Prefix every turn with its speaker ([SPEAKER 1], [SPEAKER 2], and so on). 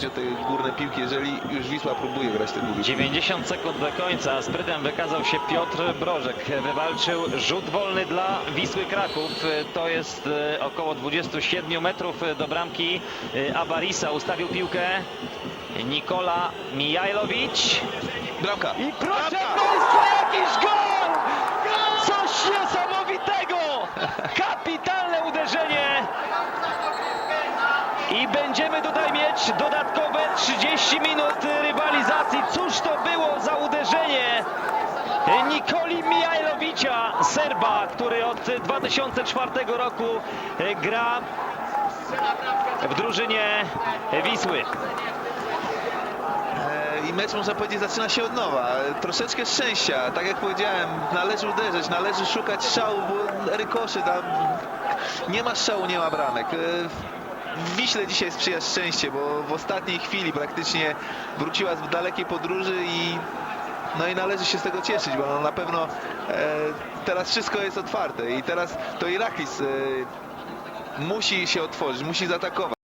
[SPEAKER 1] te górne piłki, jeżeli już Wisła próbuje grać te długie
[SPEAKER 2] 90 sekund do końca. Sprytem wykazał się Piotr Brożek. Wywalczył rzut wolny dla Wisły Kraków. To jest e, około 27 metrów do bramki e, Abarisa. Ustawił piłkę Nikola Mijajlowicz.
[SPEAKER 1] Bramka!
[SPEAKER 2] I proszę I będziemy tutaj mieć dodatkowe 30 minut rywalizacji. Cóż to było za uderzenie Nikoli Mijajlowicza, Serba, który od 2004 roku gra w drużynie Wisły.
[SPEAKER 1] E, I mecz można powiedzieć zaczyna się od nowa. E, Troszeczkę szczęścia, tak jak powiedziałem, należy uderzyć, należy szukać strzału, bo rykoszy tam nie ma strzału, nie ma bramek. Wiśle dzisiaj sprzyja szczęście, bo w ostatniej chwili praktycznie wróciła z dalekiej podróży i no i należy się z tego cieszyć, bo no na pewno e, teraz wszystko jest otwarte i teraz to Iraklis e, musi się otworzyć, musi zaatakować.